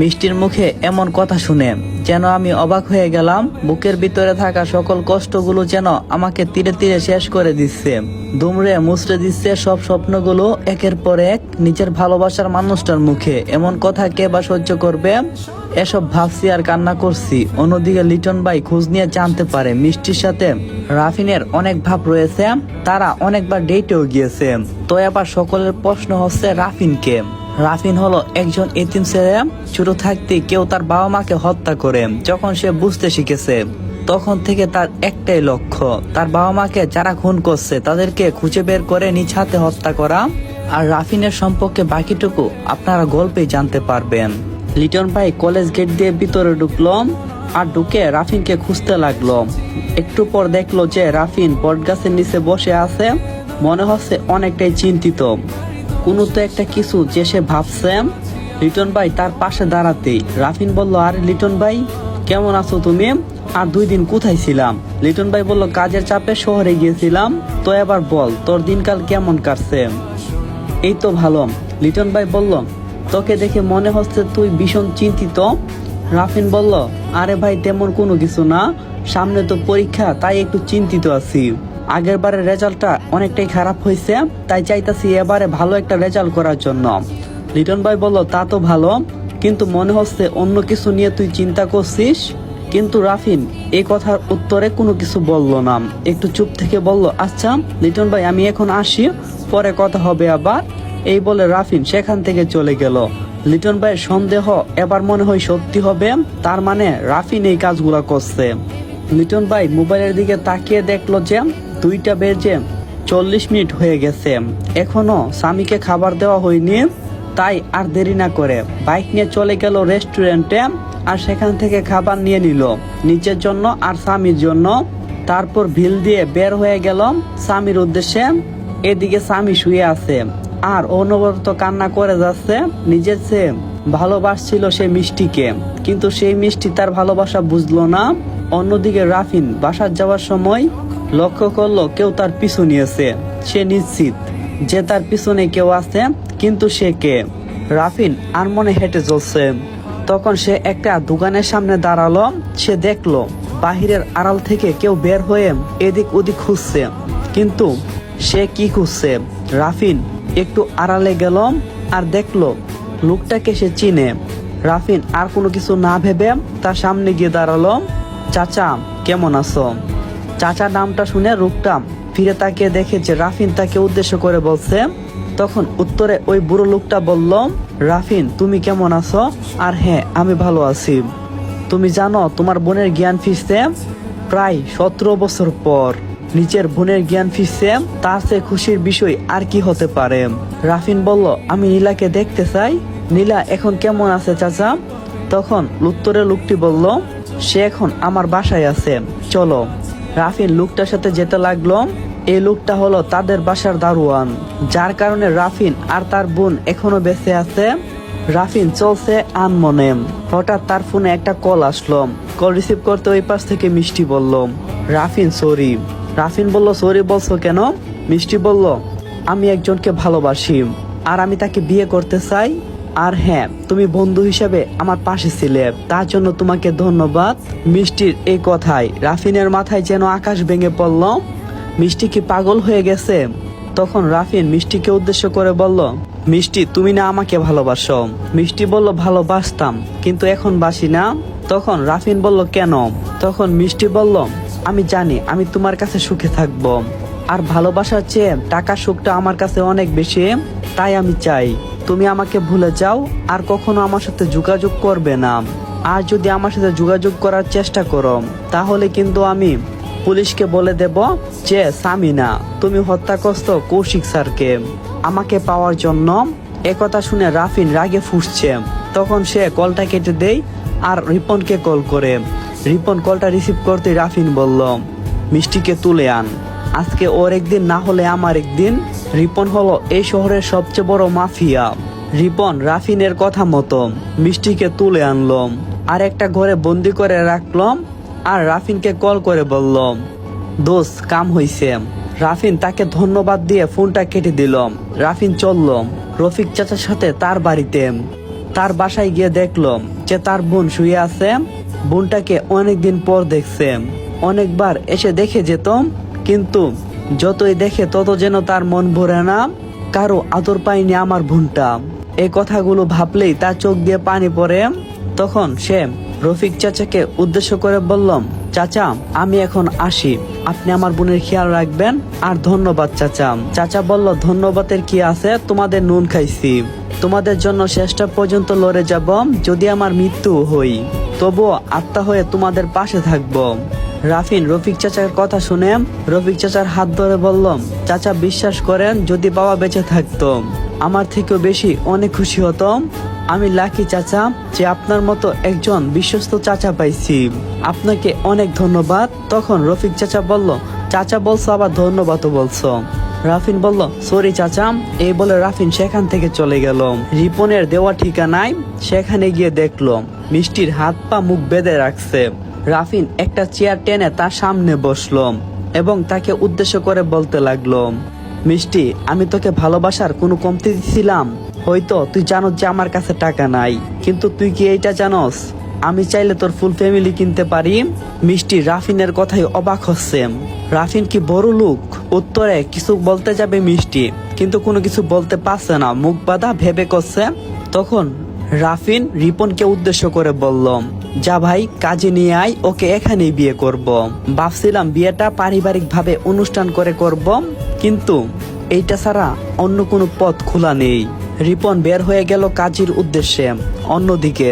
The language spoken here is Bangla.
মিষ্টির মুখে এমন কথা শুনে যেন আমি অবাক হয়ে গেলাম, বুকের ভিতরে থাকা সকল কষ্টগুলো যেন আমাকে তীরে তীরে শেষ করে দিচ্ছে। দুমড়ে মুচড়ে দিচ্ছে সব স্বপ্নগুলো একের পর এক নিজের ভালোবাসার মানুষটার মুখে। এমন কথা কে বা সহ্য করবে? এসব ভাবছি আর কান্না করছি। অন্যদিকে লিটন ভাই খোঁজ নিয়ে জানতে পারে মিষ্টির সাথে রাফিনের অনেক ভাব রয়েছে, তারা অনেকবার ডেটেও গিয়েছে। তো এবার সকলের প্রশ্ন হচ্ছে রাফিনকে। রাফিন হলো একজন এতিম ছেলে। ছোট থাকতে কেউ তার বাবা মাকে হত্যা করে, যখন সে বুঝতে শিখেছে। তখন থেকে তার একটাই লক্ষ্য, তার বাবা মাকে যারা খুন করছে, তাদেরকে খুঁজে বের করে নিজ হাতে হত্যা করা। আর রাফিনের সম্পর্কে বাকিটুকু আপনারা গল্পেই জানতে পারবেন। লিটন ভাই কলেজ গেট দিয়ে ভিতরে ঢুকলো আর ঢুকে রাফিনকে খুঁজতে লাগল। একটু পর দেখল যে রাফিন বটগাছের নিচে বসে আছে। মনে হচ্ছে অনেকটাই চিন্তিত। কোনো তো একটা কিছু যে সে ভাবছে লিটন ভাই তার পাশে দাঁড়াতেই রাফিন বলল, আরে লিটন ভাই, কেমন আছো তুমি? আর দুই দিন কোথায় ছিলাম? লিটন ভাই বলল, কাজের চাপে শহরে গিয়েছিলাম। তো এবার বল, তোর দিনকাল কেমন কাটছে? এই তো ভালো। লিটন ভাই বলল, তোকে দেখে মনে হচ্ছে তুই ভীষণ চিন্তিত। রাফিন বলল, আরে ভাই, তেমন কোনো কিছু না। সামনে তো পরীক্ষা, তাই একটু চিন্তিত আছি। আগের বারের রেজাল্টটা অনেকটাই খারাপ হয়েছে, তাই চাইতাছি এবারে ভালো একটা রেজাল্ট করার জন্য। লিটন ভাই বলল, তা তো ভালো, কিন্তু মনে হচ্ছে অন্য কিছু নিয়ে তুই চিন্তা করছিস? কিন্তু রাফিন এই কথার উত্তরে কোনো কিছু বলল না। একটু চুপ থেকে বলল আচ্ছা লিটন ভাই, আমি এখন আসি, পরে কথা হবে আবার। এই বলে রাফিন সেখান থেকে চলে গেল। লিটন ভাইয়ের সন্দেহ এবার মনে হয় সত্যি হবে, তার মানে রাফিন এই কাজগুলো করছে। লিটন ভাই মোবাইলের দিকে তাকিয়ে দেখল যে দুইটা বেজে চল্লিশ মিনিট হয়ে গেছে। এখনও স্বামীকে খাবার দেওয়া হয়নি, তাই আর দেরি না করে বাইক নিয়ে চলে গেল রেস্টুরেন্টে আর সেখান থেকে খাবার নিয়ে নিল। নিজের জন্য আর স্বামীর জন্য। তারপর ভিল দিয়ে বের হয়ে গেল স্বামীর উদ্দেশ্যে। এদিকে স্বামী শুয়ে আছে আর অনবরত কান্না করে যাচ্ছে। নিজের চেয়ে ভালোবাসছিল সে মিষ্টিকে, কিন্তু সেই মিষ্টি তার ভালোবাসা বুঝলো না। অন্যদিকে রাফিন বাসার যাওয়ার সময় লক্ষ্য করল কেউ তার পিছু নিয়েছে। সে নিশ্চিত যে তার পিছনে কেউ আছে, কিন্তু সে কে? রাফিন আর মনে হেঁটে চলছে। তখন সে একটা দোকানের সামনে দাঁড়াল। সে দেখল বাহিরের আড়াল থেকে কেউ বের হয়ে এদিক ওদিক খুঁজছে। কিন্তু সে কি খুঁজছে? রাফিন একটু আড়ালে গেল আর দেখল লোকটাকে সে চিনে। রাফিন আর কোনো কিছু না ভেবে তার সামনে গিয়ে দাঁড়াল। চাচা, কেমন আছো? চাচা নামটা শুনে রূপটা ফিরে তাকিয়ে দেখে যে রাফিন তাকে উদ্দেশ্য করে বলছে, তখন উত্তরে ওই বুড়ো লোকটা বলল, রাফিন, তুমি কেমন আছো? আর হ্যাঁ আমি ভালো আছি। তুমি জানো, তোমার বোনের জ্ঞান ফিরছে প্রায় সতেরো বছর পর। নিজের বোনের জ্ঞান ফিরছে, তার চেয়ে খুশির বিষয় আর কি হতে পারে? রাফিন বলল, আমি নীলাকে দেখতে চাই। নীলা এখন কেমন আছে চাচা? তখন উত্তরে লোকটি বলল, সে এখন আমার বাসায় আছে। চলো। রাফিন লোকটার সাথে যেতে লাগল। এই লোকটা হলো তাদের বাসার দারোয়ান, যার কারণে রাফিন আর তার বোন এখনও বেঁচে আছে। রাফিন চলছে আনমনে। হঠাৎ তার ফোনে একটা কল আসলো। কল রিসিভ করতে ওই পাশ থেকে মিষ্টি বলল, রাফিন, সরি। রাফিন বলল, সরি বলছো কেন? মিষ্টি বলল, আমি একজনকে ভালোবাসি, আর আমি তাকে বিয়ে করতে চাই। আর হ্যাঁ তুমি বন্ধু হিসেবে আমার পাশে ছিলে। তার জন্য তোমাকে ধন্যবাদ। মিষ্টির এই কথায় রাফিনের মাথায় যেন আকাশ ভেঙে পড়ল। মিষ্টি কি পাগল হয়ে গেছে? তখন রাফিন মিষ্টিকে উদ্দেশ্য করে বলল, মিষ্টি, তুমি না আমাকে ভালোবাসো। মিষ্টি বলল, ভালোবাসতাম, কিন্তু এখন বাসি না। তখন রাফিন বলল, কেন? তখন মিষ্টি বলল, আমি জানি, আমি তোমার কাছে সুখে থাকব। আর ভালোবাসার চেয়ে টাকা সুখটা আমার কাছে অনেক বেশি, তাই আমি চাই। তুমি আমাকে ভুলে যাও আর কখনো আমার সাথে যোগাযোগ করবে না। আর যদি আমার সাথে যোগাযোগ করার চেষ্টা করো, তাহলে কিন্তু আমি পুলিশকে বলে দেব যে, সামিনা, তুমি হত্যা করছ কৌশিক স্যারকে। আমাকে পাওয়ার জন্য একথা শুনে রাফিন রাগে ফুসছে। তখন সে কলটা কেটে দেয় আর রিপনকে কল করে। রিপন কলটা রিসিভ করতে রাফিন বলল, মিষ্টিকে তুলে আন। আজকে ওর একদিন না হলে আমার একদিন। রিপন হলো এই শহরের সবচেয়ে বড় মাফিয়া। রিপন রাফিনের কথা মতো মিষ্টিকে তুলে আনলম, আর একটা ঘরে বন্দি করে রাখলাম, আর রাফিনকে কল করে বললাম দোষ কাম হইছে। রাফিন তাকে ধন্যবাদ দিয়ে ফোনটা কেটে দিলাম। রাফিন চলল রফিক চাচার সাথে তার বাড়িতে। তার বাসায় গিয়ে দেখল যে তার বোন শুয়ে আছে। বোনটাকে অনেকদিন পর দেখছে। অনেকবার এসে দেখে যেত কিন্তু যতই দেখে তত যেন তার মন ভরে না, কারও আদর পায়নি আমার বোনটা। এই কথাগুলো ভাবলেই তার চোখ দিয়ে পানি পড়ে। তখন সে রফিক চাচাকে উদ্দেশ্য করে বললাম চাচা, আমি এখন আসি। আপনি আমার বোনের খেয়াল রাখবেন। আর ধন্যবাদ, চাচা। চাচা বলল, ধন্যবাদের কি আছে? তোমাদের নুন খাইছি। তোমাদের জন্য শেষটা পর্যন্ত লড়ে যাব, যদি আমার মৃত্যু হই। তবুও আত্মা হয়ে তোমাদের পাশে থাকব। রাফিন রফিক চাচার কথা শুনে রফিক চাচার হাত ধরে বললাম, চাচা, বিশ্বাস করেন, যদি বাবা বেঁচে থাকতো আমার থেকেও বেশি অনেক খুশি হতাম। আমি লাকি চাচা, যে আপনার মতো একজন বিশ্বস্ত চাচা পাইছি। আপনাকে অনেক ধন্যবাদ। তখন রফিক চাচা বলল, চাচা বলছো, আবার ধন্যবাদও বলছো। রাফিন বলল, সরি চাচা, এই বলে রাফিন সেখান থেকে চলে গেল। রিপনের দেওয়া ঠিকানায় সেখানে গিয়ে দেখল, মিষ্টির হাত পা মুখ বেঁধে রাখছে। রাফিন একটা চেয়ার টেনে তার সামনে বসল এবং তাকে উদ্দেশ্য করে বলতে লাগলম মিষ্টি, আমি তোকে ভালোবাসার কোনো কমতি দিছিলাম। হয়তো তুই জানো যে আমার কাছে টাকা নাই, কিন্তু তুই কি এইটা জানোস? আমি চাইলে তোর ফুল ফ্যামিলি কিনতে পারি? মিষ্টি রাফিনের কথাই অবাক হচ্ছে। রাফিন কি বড় লোক? উত্তরে কিছু বলতে যাবে মিষ্টি, কিন্তু কোনো কিছু বলতে পারছে না, মুখ বাঁধা ভেবে করছে। তখন রাফিন রিপনকে উদ্দেশ্য করে বললাম যা ভাই, কাজে নিয়ে আয়, ওকে এখানেই বিয়ে করব। ভাবছিলাম বিয়েটা পারিবারিকভাবে অনুষ্ঠান করে করব, কিন্তু এইটা ছাড়া অন্য কোনো পথ খোলা নেই রিপন বের হয়ে গেল কাজের উদ্দেশ্যে, অন্যদিকে